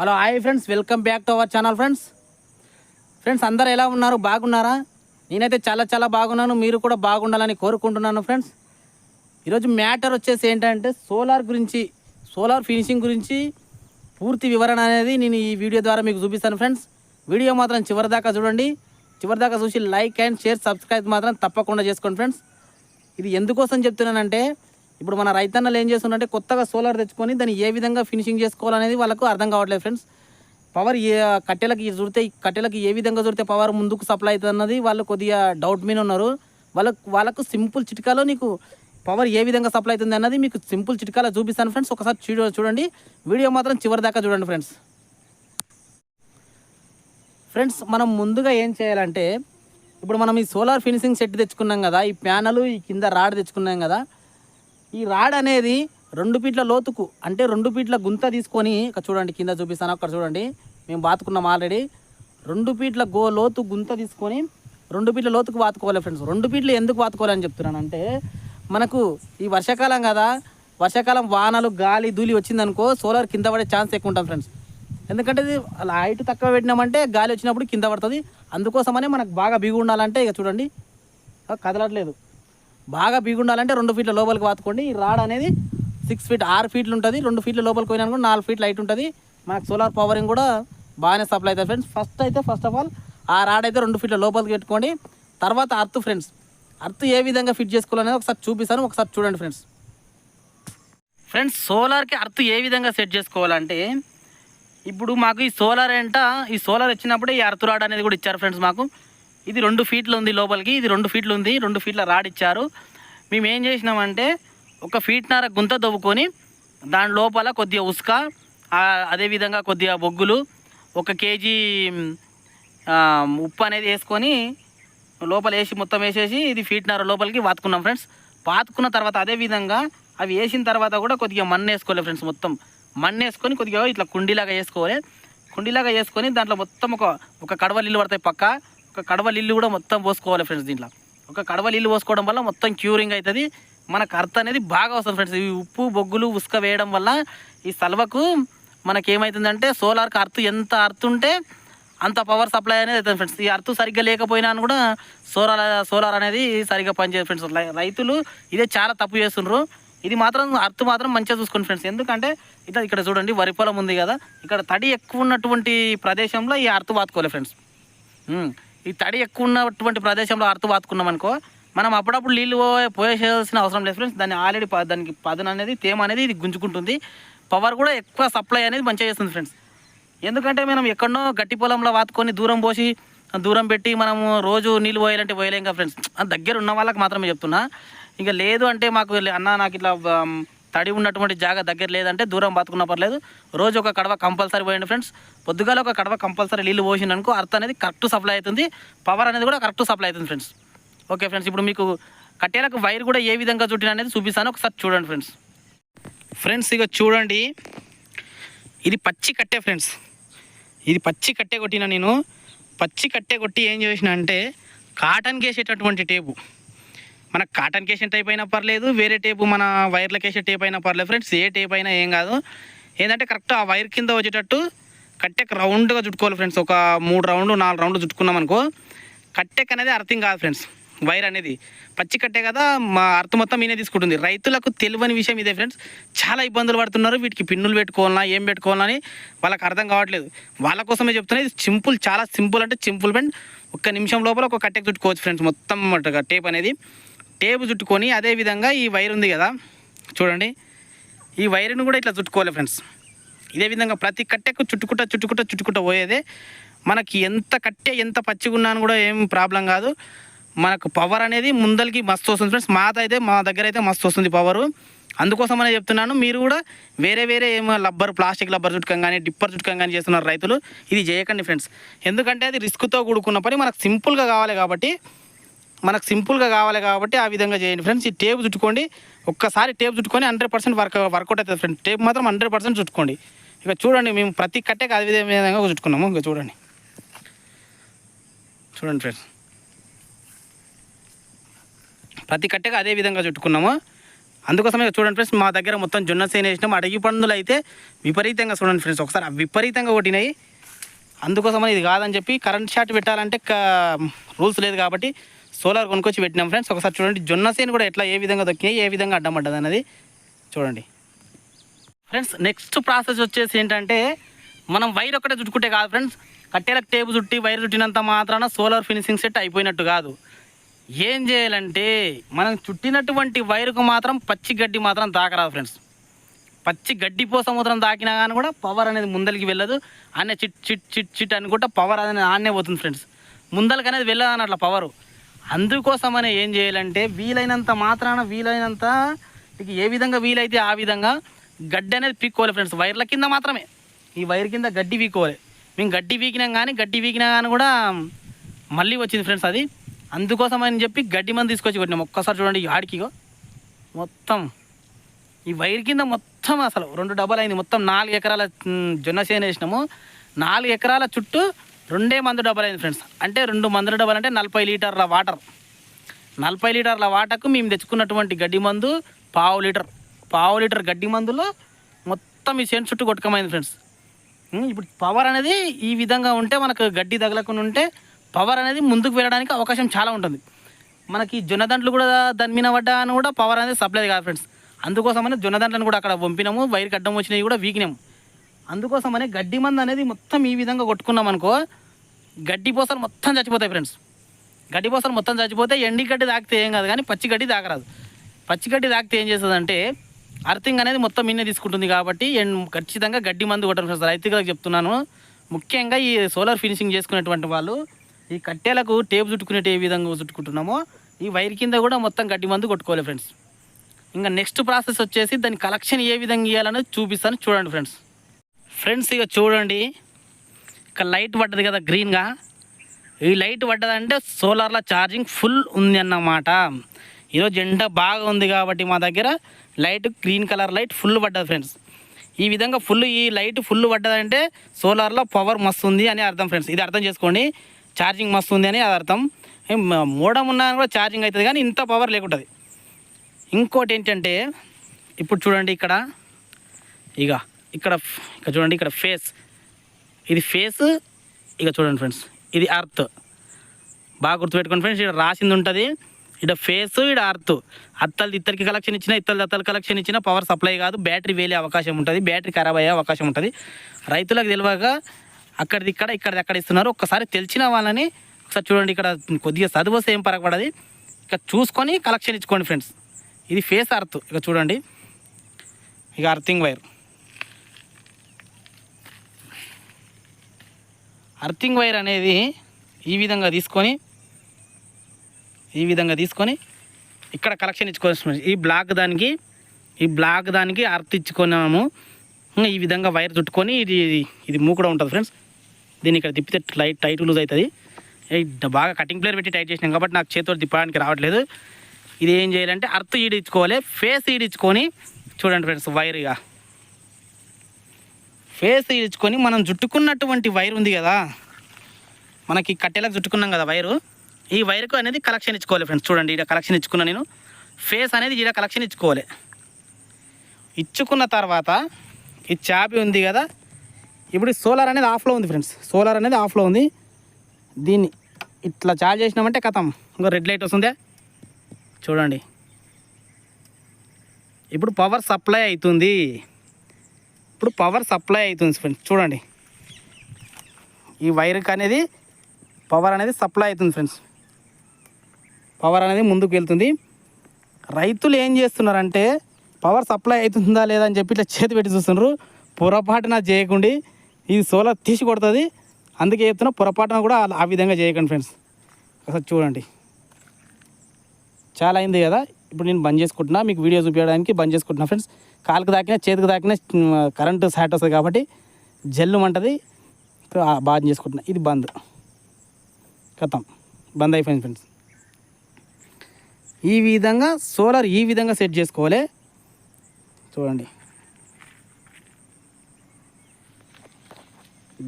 Hello hi friends welcome back to our channel friends friends అందరు ఎలా ఉన్నారు? బాగున్నారా? నేనైతే చాలా చాలా బాగున్నాను. మీరు కూడా బాగుండాలని కోరుకుంటున్నాను ఫ్రెండ్స్ ఈరోజు మ్యాటర్ వచ్చేసి ఏంటంటే సోలార్ గురించి సోలార్ ఫినిషింగ్ గురించి పూర్తి వివరణ అనేది నేను ఈ వీడియో ద్వారా మీకు చూపిస్తాను ఫ్రెండ్స్ వీడియో మాత్రం చివరిదాకా చూడండి. చివరిదాకా చూసి లైక్ అండ్ షేర్ సబ్స్క్రైబ్ మాత్రం తప్పకుండా చేసుకోండి ఫ్రెండ్స్ ఇది ఎందుకోసం చెప్తున్నానంటే ఇప్పుడు మన రైతన్నలు ఏం చేస్తున్నారంటే కొత్తగా సోలార్ తెచ్చుకొని దాన్ని ఏ విధంగా ఫినిషింగ్ చేసుకోవాలనేది వాళ్ళకు అర్థం కావట్లేదు ఫ్రెండ్స్. పవర్ ఏ కట్టెలకి చుడితే ఈ కట్టెలకి ఏ విధంగా చుడితే పవర్ ముందుకు సప్లై అవుతుంది అన్నది వాళ్ళు కొద్దిగా డౌట్ మీద ఉన్నారు. వాళ్ళకు వాళ్ళకు సింపుల్ చిటికాలో నీకు పవర్ ఏ విధంగా సప్లై అవుతుంది అన్నది మీకు సింపుల్ చిట్కాలో చూపిస్తాను ఫ్రెండ్స్. ఒకసారి చూడ చూడండి. వీడియో మాత్రం చివరి దాకా చూడండి ఫ్రెండ్స్. ఫ్రెండ్స్ మనం ముందుగా ఏం చేయాలంటే ఇప్పుడు మనం ఈ సోలార్ ఫినిషింగ్ సెట్ తెచ్చుకున్నాం కదా ఈ ప్యానలు ఈ కింద రాడ్ తెచ్చుకున్నాం కదా ఈ రాడ్ అనేది రెండు ఫీట్ల లోతుకు అంటే రెండు ఫీట్ల గుంత తీసుకొని ఇక్కడ చూడండి కింద చూపిస్తాను అక్కడ చూడండి మేము బాతుకున్నాం ఆల్రెడీ రెండు ఫీట్ల గో లోతు గుంత తీసుకొని రెండు ఫీట్ల లోతుకు బాతుకోవాలి ఫ్రెండ్స్ రెండు ఫీట్లు ఎందుకు బాతుకోవాలని చెప్తున్నాను అంటే మనకు ఈ వర్షాకాలం కదా వర్షాకాలం వానలు గాలి ధూళి వచ్చిందనుకో సోలార్ కింద పడే ఛాన్స్ ఎక్కువ ఉంటాం ఫ్రెండ్స్ ఎందుకంటే ఇది హైట్ తక్కువ పెట్టినామంటే గాలి వచ్చినప్పుడు కింద పడుతుంది. అందుకోసమనే మనకు బాగా బిగు ఉండాలంటే ఇక చూడండి కదలట్లేదు. బాగా బీగుండాలంటే రెండు ఫీట్ల లోపలికి వాతుకోండి. ఈ రాడ్ అనేది సిక్స్ ఫీట్ ఆరు ఫీట్లు ఉంటుంది. రెండు ఫీట్ల లోపలికి పోయినా కూడా నాలుగు ఫీట్ లైట్ ఉంటుంది. మనకు సోలార్ పవరింగ్ కూడా బాగానే సప్లై అవుతుంది ఫ్రెండ్స్ ఫస్ట్ అయితే ఫస్ట్ ఆఫ్ ఆల్ ఆ రాడ్ అయితే రెండు ఫీట్ల లోపలికి పెట్టుకోండి. తర్వాత అర్త్ ఫ్రెండ్స్ అర్త్ ఏ విధంగా ఫిట్ చేసుకోవాలనేది ఒకసారి చూపిస్తాను. ఒకసారి చూడండి ఫ్రెండ్స్ ఫ్రెండ్స్ సోలార్కి అర్త్ ఏ విధంగా సెట్ చేసుకోవాలంటే ఇప్పుడు మాకు ఈ సోలార్ ఏంట? ఈ సోలార్ వచ్చినప్పుడే ఈ అర్త్ రాడ్ అనేది కూడా ఇచ్చారు ఫ్రెండ్స్ మాకు. ఇది రెండు ఫీట్లు ఉంది లోపలికి ఇది రెండు ఫీట్లు ఉంది రెండు ఫీట్ల రాడ్ ఇచ్చారు. మేము ఏం చేసినామంటే ఒక ఫీట్నర గుంత దవ్వుకొని దాని లోపల కొద్దిగా ఉసుక అదేవిధంగా కొద్దిగా బొగ్గులు ఒక కేజీ ఉప్పు అనేది వేసుకొని లోపల వేసి మొత్తం వేసేసి ఇది ఫీట్నర లోపలికి వాతుకున్నాం ఫ్రెండ్స్. పాతుకున్న తర్వాత అదే విధంగా అవి వేసిన తర్వాత కూడా కొద్దిగా మన్ను వేసుకోవాలి ఫ్రెండ్స్ మొత్తం. మన్ను వేసుకొని కొద్దిగా ఇట్లా కుండీలాగా వేసుకోవాలి. కుండీలాగా వేసుకొని దాంట్లో మొత్తం ఒక ఒక కడవ నీళ్ళు పడతాయి పక్క. ఒక కడవ నీళ్ళు కూడా మొత్తం పోసుకోవాలి ఫ్రెండ్స్ దీంట్లో. ఒక కడవ నీళ్ళు పోసుకోవడం వల్ల మొత్తం క్యూరింగ్ అవుతుంది మనకు అర్త్ అనేది బాగా వస్తుంది ఫ్రెండ్స్. ఈ ఉప్పు బొగ్గులు ఉసుక వేయడం వల్ల ఈ సల్వకు మనకి ఏమవుతుందంటే సోలార్కి అర్త్ ఎంత అర్త్ ఉంటే అంత పవర్ సప్లై అనేది అవుతుంది ఫ్రెండ్స్. ఈ అర్త్ సరిగ్గా లేకపోయినా కూడా సోలార్ సోలార్ అనేది సరిగ్గా పనిచేయదు ఫ్రెండ్స్. రైతులు ఇదే చాలా తప్పు చేస్తుండ్రు. ఇది మాత్రం అర్త్ మాత్రం మంచిగా చూసుకోండి ఫ్రెండ్స్. ఎందుకంటే ఇట్లా ఇక్కడ చూడండి వరి పొలం ఉంది కదా. ఇక్కడ తడి ఎక్కువ ఉన్నటువంటి ప్రదేశంలో ఈ అర్త్ బాతుకోవాలి ఫ్రెండ్స్. ఈ తడి ఎక్కువ ఉన్నటువంటి ప్రదేశంలో అరుతు బాతుకున్నాం అనుకో మనం అప్పుడప్పుడు నీళ్ళు పో- పోసేయాల్సిన అవసరం లేదు ఫ్రెండ్స్ దాన్ని ఆల్రెడీ దానికి పదన అనేది తేమ అనేది ఇది గుంజుకుంటుంది. పవర్ కూడా ఎక్కువ సప్లై అనేది మంచిగా చేస్తుంది ఫ్రెండ్స్ ఎందుకంటే మనం ఎక్కడనో గట్టి పొలంలో వాతుకొని దూరం పోసి దూరం పెట్టి మనము రోజు నీళ్ళు పోయాలంటే పోయలేం కదా ఫ్రెండ్స్ దగ్గర ఉన్న వాళ్ళకి మాత్రమే చెప్తున్నా. ఇంకా లేదు అంటే మాకు లే- అన్న నాకు ఇట్లా తడి ఉన్నటువంటి జాగా దగ్గర లేదంటే దూరం బతుకున్న పర్లేదు. రోజు ఒక కడవ కంపల్సరీ పోయండి ఫ్రెండ్స్. పొద్దుగాల ఒక కడవ కంపల్సరీ నీళ్ళు పోసింది అనుకో అనేది కరెక్ట్ సప్లై అవుతుంది. పవర్ అనేది కూడా కరెక్ట్ సప్లై అవుతుంది ఫ్రెండ్స్. ఓకే ఫ్రెండ్స్ ఇప్పుడు మీకు కట్టేలకు వైర్ కూడా ఏ విధంగా చుట్టిన అనేది చూపిస్తాను. ఒకసారి చూడండి ఫ్రెండ్స్. ఫ్రెండ్స్ ఇక చూడండి. ఇది పచ్చి కట్టే ఫ్రెండ్స్. ఇది పచ్చి కట్టే కొట్టిన నేను. పచ్చి కట్టే కొట్టి ఏం చేసిన అంటే కాటన్కి వేసేటటువంటి టేపు. మన కాటన్ కేషన్ టైప్ అయినా పర్లేదు వేరే టేపు మన వైర్ల వేసే టేప్ అయినా పర్లేదు ఫ్రెండ్స్ ఏ టేప్ అయినా ఏం కాదు. ఏంటంటే కరెక్ట్ ఆ వైర్ కింద వచ్చేటట్టు కట్టెక్ రౌండ్గా చుట్టుకోవాలి ఫ్రెండ్స్ ఒక మూడు రౌండ్ నాలుగు రౌండ్లు చుట్టుకున్నాం అనుకో కట్టెక్ అనేది అర్థం కాదు ఫ్రెండ్స్ వైర్ అనేది పచ్చి కట్టే కదా మా అర్థ మొత్తం ఈయనే తీసుకుంటుంది. రైతులకు తెలియని విషయం ఇదే ఫ్రెండ్స్ చాలా ఇబ్బందులు పడుతున్నారు వీటికి పిన్నులు పెట్టుకోవాలన్నా ఏం పెట్టుకోవాలని వాళ్ళకి అర్థం కావట్లేదు. వాళ్ళ కోసమే చెప్తున్నా ఇది సింపుల్ చాలా సింపుల్ అంటే సింపుల్ ఫ్రెండ్ ఒక్క నిమిషం లోపల ఒక కట్టెకు చుట్టుకోవచ్చు ఫ్రెండ్స్ మొత్తం టేప్ అనేది. టేబు చుట్టుకొని అదే విధంగా ఈ వైర్ ఉంది కదా చూడండి. ఈ వైర్ను కూడా ఇట్లా చుట్టుకోవాలి ఫ్రెండ్స్. ఇదే విధంగా ప్రతి కట్టెకు చుట్టుకుంటా చుట్టుకుంటా చుట్టుకుంటా పోయేదే. మనకి ఎంత కట్టె ఎంత పచ్చిగున్నాను కూడా ఏం ప్రాబ్లం కాదు. మనకు పవర్ అనేది ముందరికి మస్తు వస్తుంది ఫ్రెండ్స్. మాత అయితే మా దగ్గర అయితే మస్తు వస్తుంది పవరు అందుకోసమనే చెప్తున్నాను. మీరు కూడా వేరే వేరే ఏమో లబ్బర్ ప్లాస్టిక్ లబ్బర్ చుట్టుకం కానీ డిప్పర్ చుట్టుకం కానీ చేస్తున్నారు రైతులు. ఇది చేయకండి ఫ్రెండ్స్. ఎందుకంటే అది రిస్క్తో కూడుకున్న పని. మనకు సింపుల్గా కావాలి కాబట్టి మనకు సింపుల్గా కావాలి కాబట్టి ఆ విధంగా చేయండి. ఫ్రెండ్స్ ఈ టేప్ చుట్టుకోండి. ఒక్కసారి టేప్ చుట్టుకొని హండ్రెడ్ పర్సెంట్ వర్క్ వర్కౌట్ అవుతుంది ఫ్రెండ్స్ టేప్ మాత్రం హండ్రెడ్ పర్సెంట్ చుట్టుకోండి. ఇక చూడండి మేము ప్రతి కట్టెకి అదే విధంగా చుట్టుకున్నాము. ఇక చూడండి. చూడండి ఫ్రెండ్స్. ప్రతి కట్టెకి అదే విధంగా చుట్టుకున్నాము. అందుకోసమే చూడండి ఫ్రెండ్స్ మా దగ్గర మొత్తం జొన్న సేన వేసినాం. అడగి పండులు అయితే విపరీతంగా చూడండి ఫ్రెండ్స్. ఒకసారి విపరీతంగా కొట్టినాయి. అందుకోసమని ఇది కాదని చెప్పి కరెంట్ షాట్ పెట్టాలంటే రూల్స్ లేదు కాబట్టి సోలార్ కొనుక్కొచ్చి పెట్టినాం ఫ్రెండ్స్. ఒకసారి చూడండి జొన్న సేను కూడా ఎట్లా ఏ విధంగా దొక్కినాయి ఏ విధంగా అడ్డం పడ్డది అనేది చూడండి. ఫ్రెండ్స్ నెక్స్ట్ ప్రాసెస్ వచ్చేసి ఏంటంటే మనం వైర్ ఒక్కటే చుట్టుకుంటే కాదు ఫ్రెండ్స్. కట్టెలకు టేపు చుట్టి వైర్ చుట్టినంత మాత్రాన సోలార్ ఫినిషింగ్ సెట్ అయిపోయినట్టు కాదు. ఏం చేయాలంటే మనం చుట్టినటువంటి వైరుకు మాత్రం పచ్చి గడ్డి మాత్రం తాకరాదు ఫ్రెండ్స్. పచ్చి గడ్డి పోసం మాత్రం తాకినా కానీ కూడా పవర్ అనేది ముందరికి వెళ్ళదు. ఆనే చిట్ చిట్ చిట్ చిట్ అనుకుంటా పవర్ అనేది ఆనే పోతుంది ఫ్రెండ్స్. ముందలకి అనేది వెళ్ళదు అన్నట్ల అట్లా పవరు. అందుకోసమనే ఏం చేయాలంటే వీలైనంత మాత్రాన వీలైనంత మీకు ఏ విధంగా వీలైతే ఆ విధంగా గడ్డి అనేది పీక్కోవాలి ఫ్రెండ్స్ వైర్ల కింద మాత్రమే. ఈ వైర్ కింద గడ్డి పీక్కోవాలి. మేము గడ్డి పీకినాం కానీ గడ్డి పీకినా కానీ కూడా మళ్ళీ వచ్చింది ఫ్రెండ్స్ అది. అందుకోసం అని చెప్పి గడ్డి మంది తీసుకొచ్చి కొట్టినాం. ఒక్కసారి చూడండి ఈ ఆడికిగో మొత్తం ఈ వైర్ కింద మొత్తం అసలు రెండు డబ్బలు అయింది. మొత్తం నాలుగు ఎకరాల జొన్న చేను వేసినాము. నాలుగు ఎకరాల చుట్టూ రెండే మందు డబ్బాలు అయింది ఫ్రెండ్స్ అంటే రెండు మందుల డబ్బాలు అంటే నలభై లీటర్ల వాటర్. నలభై లీటర్ల వాటర్కు మేము తెచ్చుకున్నటువంటి గడ్డి మందు పావు లీటర్. పావు లీటర్ గడ్డి మందులో మొత్తం ఈ చేను చుట్టూ కొట్టుకమైంది ఫ్రెండ్స్ ఇప్పుడు పవర్ అనేది ఈ విధంగా ఉంటే మనకు గడ్డి తగలకుండా ఉంటే పవర్ అనేది ముందుకు వెళ్ళడానికి అవకాశం చాలా ఉంటుంది. మనకి జొన్నదండ్లు కూడా దాని మీద పడ్డా అని కూడా పవర్ అనేది సప్లై కాదు ఫ్రెండ్స్ అందుకోసమని జొన్నదండ్లను కూడా అక్కడ పంపినాము వైర్ గడ్డం వచ్చినవి కూడా వీకినాము. అందుకోసమని గడ్డి మందు అనేది మొత్తం ఈ విధంగా కొట్టుకున్నాం అనుకో గడ్డి పోసలు మొత్తం చచ్చిపోతాయి ఫ్రెండ్స్ గడ్డి పోసలు మొత్తం చచ్చిపోతే ఎండి గడ్డి తాకితే ఏం కాదు కానీ పచ్చి గడ్డి తాకరాదు. పచ్చి గడ్డి తాకితే ఏం చేస్తుందంటే అర్థింగ్ అనేది మొత్తం ఇన్నే తీసుకుంటుంది కాబట్టి ఎన్- ఖచ్చితంగా గడ్డి మందు కొట్టడం ఫ్రెండ్స్ రైతులకు చెప్తున్నాను ముఖ్యంగా ఈ సోలార్ ఫినిషింగ్ చేసుకునేటువంటి వాళ్ళు ఈ కట్టెలకు టేప్ చుట్టుకునేటి ఏ విధంగా చుట్టుకుంటున్నామో ఈ వైర్ కింద కూడా మొత్తం గడ్డి మందు కొట్టుకోవాలి ఫ్రెండ్స్ ఇంకా నెక్స్ట్ ప్రాసెస్ వచ్చేసి దాని కలెక్షన్ ఏ విధంగా ఇవ్వాలనేది చూపిస్తాను. చూడండి ఫ్రెండ్స్ ఫ్రెండ్స్ ఇక చూడండి. ఇక లైట్ పడ్డది కదా గ్రీన్గా. ఈ లైట్ పడ్డదంటే సోలార్లో ఛార్జింగ్ ఫుల్ ఉంది అన్నమాట ఈరోజు ఎండ బాగా ఉంది కాబట్టి మా దగ్గర light green colour light full పడ్డది ఫ్రెండ్స్. ఈ విధంగా ఫుల్ ఈ లైట్ ఫుల్ పడ్డదంటే సోలార్లో పవర్ మస్తు ఉంది అని అర్థం ఫ్రెండ్స్. ఇది అర్థం చేసుకోండి. ఛార్జింగ్ మస్తు ఉంది అని అది అర్థం. ఏం మోడం ఉన్నా కూడా ఛార్జింగ్ అవుతుంది కానీ ఇంత పవర్ లేకుంటుంది. ఇంకోటి ఏంటంటే ఇప్పుడు చూడండి ఇక్కడ. ఇక ఇక్కడ ఇక్కడ చూడండి ఇక్కడ ఫేస్ ఇది ఫేస్ ఇక చూడండి ఫ్రెండ్స్ ఇది అర్త్ బాగా గుర్తుపెట్టుకోండి ఫ్రెండ్స్ ఇక్కడ రాసింది ఉంటుంది ఇక్కడ ఫేస్ ఇక్కడ అర్త్ అత్తలు ఇద్దరికి కలెక్షన్ ఇచ్చిన ఇత్తలు అత్తలు కలెక్షన్ ఇచ్చిన పవర్ సప్లై కాదు బ్యాటరీ వేలే అవకాశం ఉంటుంది బ్యాటరీ ఖరాబ్ అయ్యే అవకాశం ఉంటుంది. రైతులకు తెలియక అక్కడిది ఇక్కడ ఇక్కడిది అక్కడ ఇస్తున్నారు. ఒక్కసారి తెలిసిన వాళ్ళని ఒకసారి చూడండి ఇక్కడ కొద్దిగా చదువు ఏం పరగపడది ఇక చూసుకొని కలెక్షన్ ఇచ్చుకోండి ఫ్రెండ్స్ ఇది ఫేస్ అర్త్ ఇక చూడండి. ఇక అర్థింగ్ వైర్ అర్థింగ్ వైర్ అనేది ఈ విధంగా తీసుకొని ఈ విధంగా తీసుకొని ఇక్కడ కలెక్షన్ ఇచ్చుకోవచ్చు ఈ బ్లాక్ దానికి ఈ బ్లాక్ దానికి అర్త్ ఇచ్చుకున్నాము. ఈ విధంగా వైర్ చుట్టుకొని ఇది ఇది మూకుడ ఉంటుంది ఫ్రెండ్స్ దీన్ని ఇక్కడ తిప్పితే లైట్ టైట్ లూజ్ అవుతుంది. బాగా కటింగ్ ప్లేయర్ పెట్టి టైట్ చేసినాం కాబట్టి నాకు చేతితో తిప్పడానికి రావట్లేదు. ఇది ఏం చేయాలంటే అర్త్ ఈడించుకోవాలి ఫేస్ ఈడించుకొని చూడండి ఫ్రెండ్స్ వైర్ ఇక. ఫేస్ ఇచ్చుకొని మనం చుట్టుకున్నటువంటి వైర్ ఉంది కదా మనకి కట్టెలకు చుట్టుకున్నాం కదా వైరు ఈ వైర్కు అనేది కలెక్షన్ ఇచ్చుకోవాలి ఫ్రెండ్స్ చూడండి ఇక్కడ కలెక్షన్ ఇచ్చుకున్నా నేను. ఫేస్ అనేది ఇక్కడ కలెక్షన్ ఇచ్చుకోవాలి. ఇచ్చుకున్న తర్వాత ఈ చాపి ఉంది కదా ఇప్పుడు సోలార్ అనేది ఆఫ్లో ఉంది ఫ్రెండ్స్ సోలార్ అనేది ఆఫ్లో ఉంది. దీన్ని ఇట్లా చార్జ్ చేసినామంటే కథం. ఇంకా రెడ్ లైట్ వస్తుందే. చూడండి. ఇప్పుడు పవర్ సప్లై అవుతుంది. ఇప్పుడు పవర్ సప్లై అవుతుంది ఫ్రెండ్స్ చూడండి. ఈ వైర్కి అనేది పవర్ అనేది సప్లై అవుతుంది ఫ్రెండ్స్ పవర్ అనేది ముందుకు వెళ్తుంది. రైతులు ఏం చేస్తున్నారంటే పవర్ సప్లై అవుతుందా లేదా అని చెప్పి ఇట్లా చేతి పెట్టి చూస్తున్నారు. పొరపాటున చేయకండి. ఇది సోలార్ తీసి కొడుతుంది. అందుకే చెప్తున్నా పొరపాటున కూడా ఆ- ఆ విధంగా చేయకండి ఫ్రెండ్స్ ఒకసారి చూడండి. చాలా అయింది కదా. ఇప్పుడు నేను బంద్ చేసుకుంటున్నా. మీకు వీడియో చూపించడానికి బంద్ చేసుకుంటున్నా ఫ్రెండ్స్ కాలుకు తాకినా చేతికి తాకినా కరెంటు సాట్ వస్తుంది కాబట్టి జల్లు అంటది బాగా చేసుకుంటున్నా. ఇది బంద్. కథం బంద్ అయిపోయింది ఫ్రెండ్స్ ఈ విధంగా సోలార్ ఈ విధంగా సెట్ చేసుకోవాలి. చూడండి.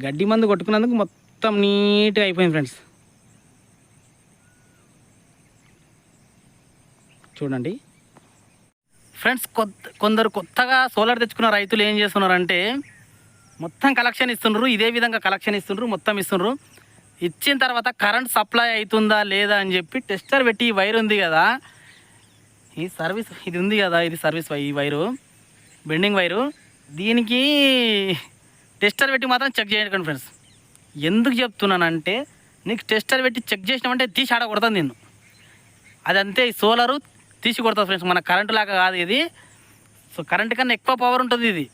గడ్డి మందు కొట్టుకున్నందుకు మొత్తం నీట్గా అయిపోయింది ఫ్రెండ్స్ చూడండి. ఫ్రెండ్స్ కొత్త కొందరు కొత్తగా సోలార్ తెచ్చుకున్న రైతులు ఏం చేస్తున్నారంటే మొత్తం కలెక్షన్ ఇస్తున్నారు ఇదే విధంగా కలెక్షన్ ఇస్తున్నారు మొత్తం ఇస్తున్నారు ఇచ్చిన తర్వాత కరెంట్ సప్లై అవుతుందా లేదా అని చెప్పి టెస్టర్ పెట్టి ఈ వైర్ ఉంది కదా. ఈ సర్వీస్ ఇది ఉంది కదా ఇది సర్వీస్ వై- ఈ వైరు బెండింగ్ వైరు. దీనికి టెస్టర్ పెట్టి మాత్రం చెక్ చేయకండి ఫ్రెండ్స్. ఎందుకు చెప్తున్నానంటే నీకు టెస్టర్ పెట్టి చెక్ చేసినామంటే తీసి ఆడకూడదు నేను. నిన్ను అదంతే సోలారు తీసి కొడుతుంది ఫ్రెండ్స్ మన కరెంటు లాగా కాదు ఇది. సో కరెంట్ కన్నా ఎక్కువ పవర్ ఉంటుంది ఇది.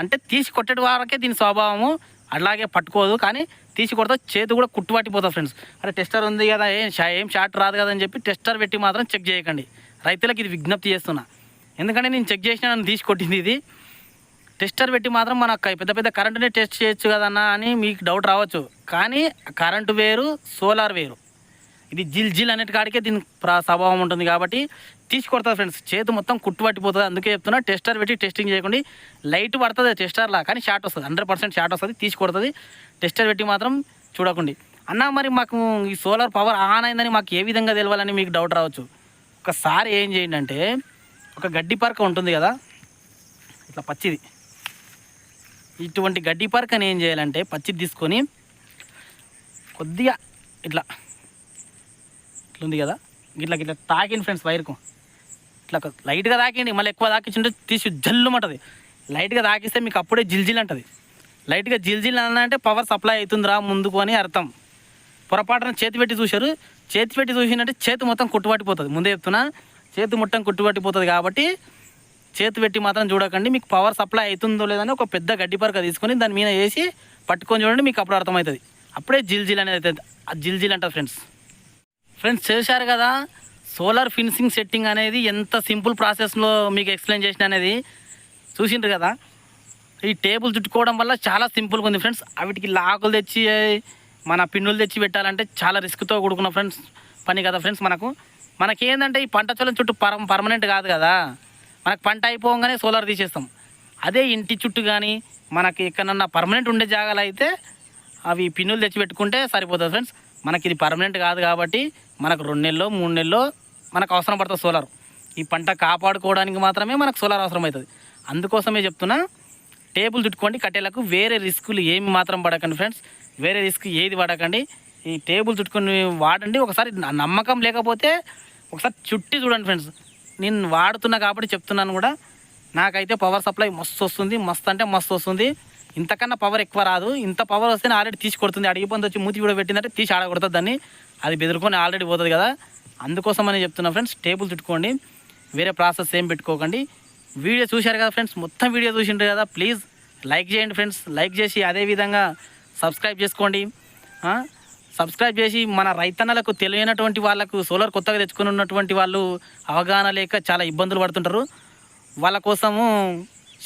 అంటే తీసి కొట్టేటి వరకే దీని స్వభావము. అలాగే పట్టుకోదు కానీ తీసి కొడతా చేతి కూడా కుట్టుపట్టిపోతుంది ఫ్రెండ్స్ అరే టెస్టర్ ఉంది కదా ఏం ఏం షార్ట్ రాదు కదా అని చెప్పి టెస్టర్ పెట్టి మాత్రం చెక్ చేయకండి. రైతులకు ఇది విజ్ఞప్తి చేస్తున్నా. ఎందుకంటే నేను చెక్ చేసిన నన్ను తీసి కొట్టింది ఇది. టెస్టర్ పెట్టి మాత్రం మన పెద్ద పెద్ద కరెంటునే టెస్ట్ చేయొచ్చు కదన్నా అని మీకు డౌట్ రావచ్చు. కానీ కరెంటు వేరు సోలార్ వేరు. ఇది జిల్ జిల్ అనేటి కాడికే దీని ప్ర- స్వభావం ఉంటుంది కాబట్టి తీసి ఫ్రెండ్స్. చేతి మొత్తం కుట్టు పట్టిపోతుంది అందుకే చెప్తున్నా టెస్టర్ పెట్టి టెస్టింగ్ చేయకండి. లైట్ పడుతుంది టెస్టర్లా కానీ షార్ట్ వస్తుంది. హండ్రెడ్ పర్సెంట్ షార్ట్ వస్తుంది తీసి కొడుతుంది టెస్టర్ పెట్టి మాత్రం చూడకండి. అన్న మరి మాకు ఈ సోలార్ పవర్ ఆన్ అయిందని మాకు ఏ విధంగా తెలవాలని మీకు డౌట్ రావచ్చు? ఒకసారి ఏం చేయండి అంటే ఒక గడ్డి పరక ఉంటుంది కదా ఇట్లా పచ్చిది. ఇటువంటి గడ్డి పరకని ఏం చేయాలంటే పచ్చిది తీసుకొని కొద్దిగా ఇట్లా ఇట్లుంది కదా. ఇట్లా ఇట్లా తాకింది ఫ్రెండ్స్ వైర్కు. ఇట్లా లైట్గా తాకిండి మళ్ళీ ఎక్కువ తాకించుంటే తీసి జల్లుమంటుంది. లైట్గా తాకిస్తే మీకు అప్పుడే జిల్జిల్ అంటుంది. లైట్గా జిల్జిల్ అంటే పవర్ సప్లై అవుతుందిరా ముందుకు అని అర్థం. పొరపాటున చేతి పెట్టి చూశారు. చేతి పెట్టి చూసినట్టే చేతి మొత్తం కుట్టుబట్టిపోతుంది. ముందే చెప్తున్నా చేతి మొత్తం కుట్టుపట్టిపోతుంది కాబట్టి చేతి పెట్టి మాత్రం చూడకండి. మీకు పవర్ సప్లై అవుతుందో లేదని ఒక పెద్ద గడ్డి పరక తీసుకొని దాని మీద వేసి పట్టుకొని చూడండి మీకు అప్పుడు అర్థమవుతుంది. అప్పుడే జిల్జిల్ అనేది అవుతుంది ఆ జిల్జిల్ అంటారు ఫ్రెండ్స్ ఫ్రెండ్స్ చేశారు కదా? సోలార్ ఫినిషింగ్ సెట్టింగ్ అనేది ఎంత సింపుల్ ప్రాసెస్లో మీకు ఎక్స్ప్లెయిన్ చేసిన అనేది చూసిండ్రు కదా? ఈ టేబుల్ చుట్టుకోవడం వల్ల చాలా సింపుల్గా ఉంది ఫ్రెండ్స్ వీటికి లాకులు తెచ్చి మన పిన్నులు తెచ్చి పెట్టాలంటే చాలా రిస్క్తో కూడుకున్న ఫ్రెండ్స్ పని కదా ఫ్రెండ్స్ మనకు. మనకేందంటే ఈ పంట చొలం చుట్టూ పరం పర్మనెంట్ కాదు కదా? మనకు పంట అయిపోగానే సోలార్ తీసేస్తాం. అదే ఇంటి చుట్టూ కానీ మనకి ఎక్కడన్నా పర్మనెంట్ ఉండే జాగాలు అయితే అవి పిన్నులు తెచ్చి పెట్టుకుంటే సరిపోతుంది ఫ్రెండ్స్ మనకి ఇది పర్మనెంట్ కాదు కాబట్టి మనకు రెండు నెలలో మూడు నెలలో మనకు అవసరం పడుతుంది సోలార్ ఈ పంట కాపాడుకోవడానికి మాత్రమే మనకు సోలార్ అవసరం అవుతుంది అందుకోసమే చెప్తున్నా టేబుల్ చుట్టుకోండి కట్టేలకు వేరే రిస్కులు ఏమి మాత్రం పడకండి ఫ్రెండ్స్ వేరే రిస్క్ ఏది పడకండి. ఈ టేబుల్ చుట్టుకొని వాడండి. ఒకసారి నమ్మకం లేకపోతే ఒకసారి చుట్టి చూడండి ఫ్రెండ్స్ నేను వాడుతున్నా కాబట్టి చెప్తున్నాను కూడా. నాకైతే పవర్ సప్లై మస్తు వస్తుంది. మస్తు అంటే మస్తు వస్తుంది. ఇంతకన్నా పవర్ ఎక్కువ రాదు. ఇంత పవర్ వస్తేనే ఆల్రెడీ తీసి కొడుతుంది. అడిగి పొంది వచ్చి మూతి కూడా పెట్టిందంటే తీసి ఆడగొడుతుంది దాన్ని. అది బెదురుకొని ఆల్రెడీ పోతుంది కదా. అందుకోసం అని చెప్తున్నా ఫ్రెండ్స్ టేబుల్ చుట్టుకోండి. వేరే ప్రాసెస్ ఏం పెట్టుకోకండి. వీడియో చూశారు కదా ఫ్రెండ్స్ మొత్తం వీడియో చూసింటారు కదా. ప్లీజ్ లైక్ చేయండి ఫ్రెండ్స్ లైక్ చేసి అదే విధంగా సబ్స్క్రైబ్ చేసుకోండి. సబ్స్క్రైబ్ చేసి మన రైతన్నలకు తెలియనటువంటి వాళ్ళకు సోలార్ కొత్తగా తెచ్చుకుని ఉన్నటువంటి వాళ్ళు అవగాహన లేక చాలా ఇబ్బందులు పడుతుంటారు. వాళ్ళ కోసము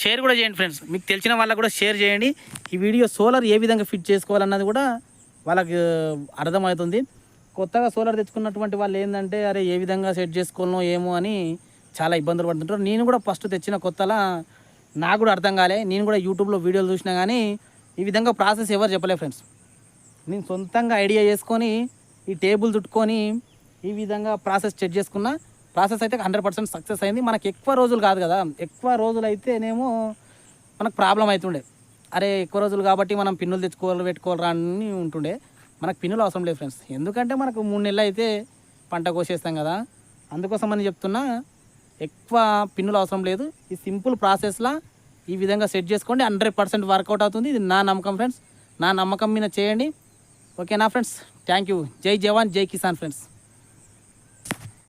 షేర్ కూడా చేయండి ఫ్రెండ్స్ మీకు తెలిసిన వాళ్ళకు కూడా షేర్ చేయండి. ఈ వీడియో సోలార్ ఏ విధంగా ఫిట్ చేసుకోవాలన్నది కూడా వాళ్ళకి అర్థమవుతుంది. కొత్తగా సోలార్ తెచ్చుకున్నటువంటి వాళ్ళు ఏంటంటే అరే ఏ విధంగా సెట్ చేసుకోవాలో ఏమో అని చాలా ఇబ్బందులు పడుతుంటారు. నేను కూడా ఫస్ట్ తెచ్చిన కొత్తలా నాకు కూడా అర్థం కాలే. నేను కూడా యూట్యూబ్లో వీడియోలు చూసినా కానీ ఈ విధంగా ప్రాసెస్ ఎవరు చెప్పలే ఫ్రెండ్స్ నేను సొంతంగా ఐడియా చేసుకొని ఈ టేబుల్ చుట్టుకొని ఈ విధంగా ప్రాసెస్ చెక్ చేసుకున్నా ప్రాసెస్ అయితే హండ్రెడ్ పర్సెంట్ సక్సెస్ అయింది. మనకి ఎక్కువ రోజులు కాదు కదా. ఎక్కువ రోజులు అయితేనేమో మనకు ప్రాబ్లం అవుతుండే. అరే ఎక్కువ రోజులు కాబట్టి మనం పిన్నులు తెచ్చుకోవాలి పెట్టుకోవాలరా అని ఉంటుండే. మనకు పిన్నులు అవసరం లేదు ఫ్రెండ్స్. ఎందుకంటే మనకు మూడు నెలలు అయితే పంట కోసేస్తాం కదా. అందుకోసం అని చెప్తున్నా ఎక్కువ పిన్నులు అవసరం లేదు. ఈ సింపుల్ ప్రాసెస్లా ఈ విధంగా సెట్ చేసుకోండి. హండ్రెడ్ పర్సెంట్ వర్కౌట్ అవుతుంది. ఇది నా నమ్మకం ఫ్రెండ్స్. నా నమ్మకం మీద చేయండి. ఓకేనా ఫ్రెండ్స్? Thank you. జై జవాన్ జై కిసాన్ ఫ్రెండ్స్.